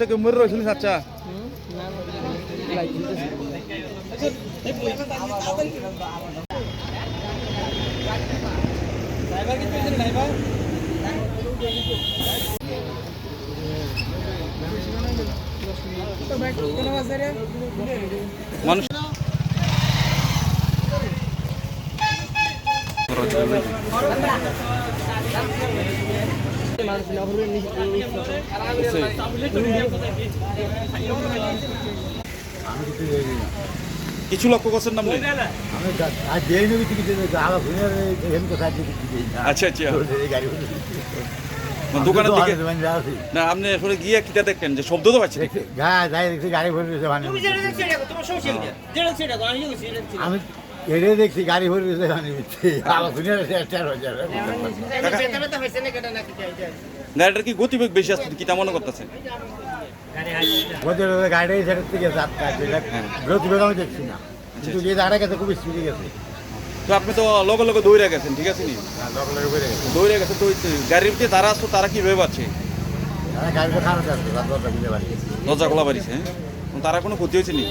থেকে মরে রয়েছিল আচ্ছা মানুষ কিছু লক্ষ্য করছেন না আচ্ছা আচ্ছা। গাড়ি মানে দোকানের দিকে না আপনি আসলে গিয়ে কিটা দেখেন যে শব্দ তো পাচ্ছি গাড়ি ভরে মানে। আমি এড়ে দেখছি গাড়ি ভরে মিথ্যে আবার ঘুরে স্টার হয়ে যাবে গাড়িটার কি গতিবেগ বেশি আসছে কিটা মনে করতেছে গাড়ি সেটার থেকে যাত্রা সেটা বিরতিবেগ আমি দেখছি না। কিন্তু যে দাঁড়া গেছে খুব স্পিডে গেছে। তো আপনি তো লগে লগে দৌড়ে গেছেন ঠিক আছে নি? গেছে। দৌড়ে গেছে তো গাড়ির ভিতরে তারা আসতো তারা তারা গাড়িটা আছে দরজা খোলা পারিছে হ্যাঁ? তারা কোনো ক্ষতি হয়েছে নি?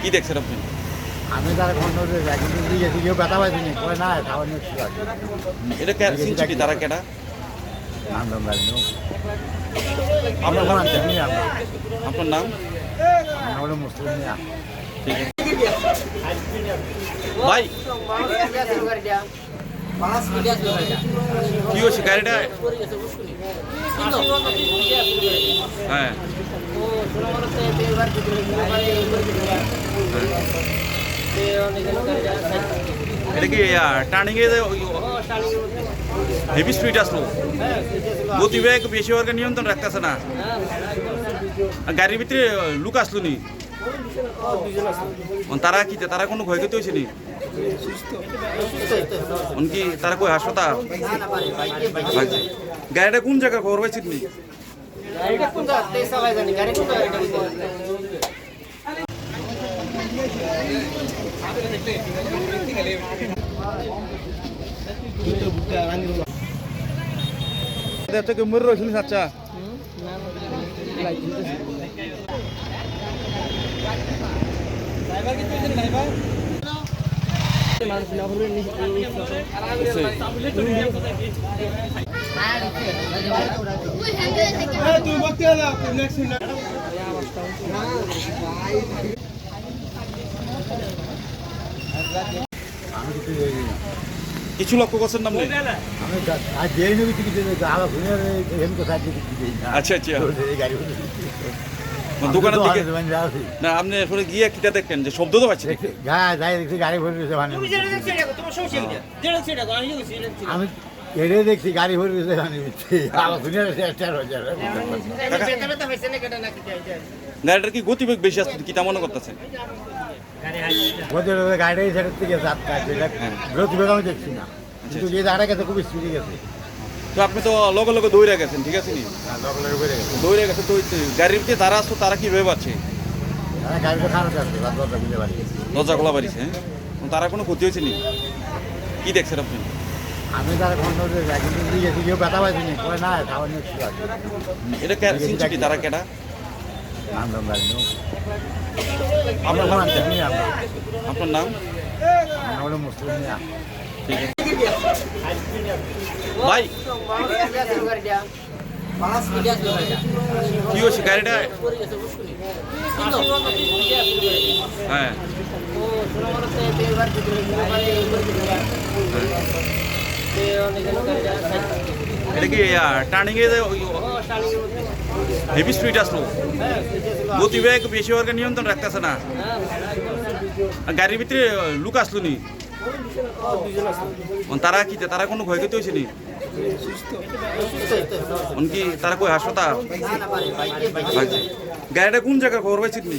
কি দেখছেন আপনি? আমি তারা খন্ড কিন্তু দিয়ে কেউ ব্যথা পাইছি নি পরে না খাওয়ার নিয়ে ছিল এটা কে- কি তারা কেটা নাম গাড়ি আপনার আপনার নাম? নাম আপনার নাম? আমরা হলো মুসলিম মিয়া ঠিক আছে। ভাই কি হয়েছে? গাড়িটা? হ্যাঁ। এটা কি টার্নিং এ হেভি স্পিড আসলো? গতিবেগ বেশি হওয়ার নিয়ন্ত্রণ রাখতেছে না। গাড়ির ভিতরে লুক আসলো নি? তারা কি, তারা কোনো ক্ষয়ক্ষতি হয়েছে নি? কি, তারা কই, হাসপাতাল? গাড়িটা কোন জায়গায় খবর পাইছি নি? থেকে মরে রয়েছিল আচ্ছা জানি না কিছু লক্ষ্য করছেন না আপনি আমি আজ যেই নবী টিকিট আবার ঘুরে এখানে কোথায় টিকিট দিই না। আচ্ছা আচ্ছা। এই গাড়ি মানে দোকানের দিকে দোকানে না আপনি আসলে গিয়ে কিটা দেখেন যে শব্দ তো পাচ্ছি গাড়ি ভরে রয়েছে মানে। আমি এড়ে দেখছি গাড়ি ভরে রয়েছে মানে। হয়ে যাবে গাড়িটার কি গতিবেগ বেশি আসছে কিটা মনে করতেছে ওদের গাড়ি সেটার থেকে আমি দেখছি না। কিন্তু যে দাঁড়া গেছে খুব স্পিডে গেছে। তো আপনি তো লগে লগে দৌড়ে গেছেন ঠিক আছে নি? গেছে। দৌড়ে গেছে তো গাড়ির ভিতরে তারা আসতো তারা কীভাবে পাচ্ছে? দশটা দরজা খোলা পারিছে হ্যাঁ? তারা কোনো ক্ষতি হয়েছে নি? কি দেখছেন আপনি? আমি তারা খন্ড কিন্তু গেছি কেউ ব্যথা পাইছি নি? পরে না খাওয়ার নিয়ে এটা কে- চিনছে কি তারা কেটা নাম আপনার নাম আপনার নাম? আমরা মুসলিম মিয়া। ঠিক আছে। ভাই কি হয়েছে গাড়িটা? হ্যাঁ। এটা কি টার্নিং এ হেভি স্পিড আসলো? গতিবেগ বেশি হওয়ার নিয়ন্ত্রণ রাখতেছে না। গাড়ির ভিতরে লুক আসলো নি? তারা কি, তারা কোনো ক্ষয়ক্ষতি হয়েছে নি? কি, তারা কই, হাসপাতাল? গাড়িটা কোন জায়গায় খবর পাইছি নি?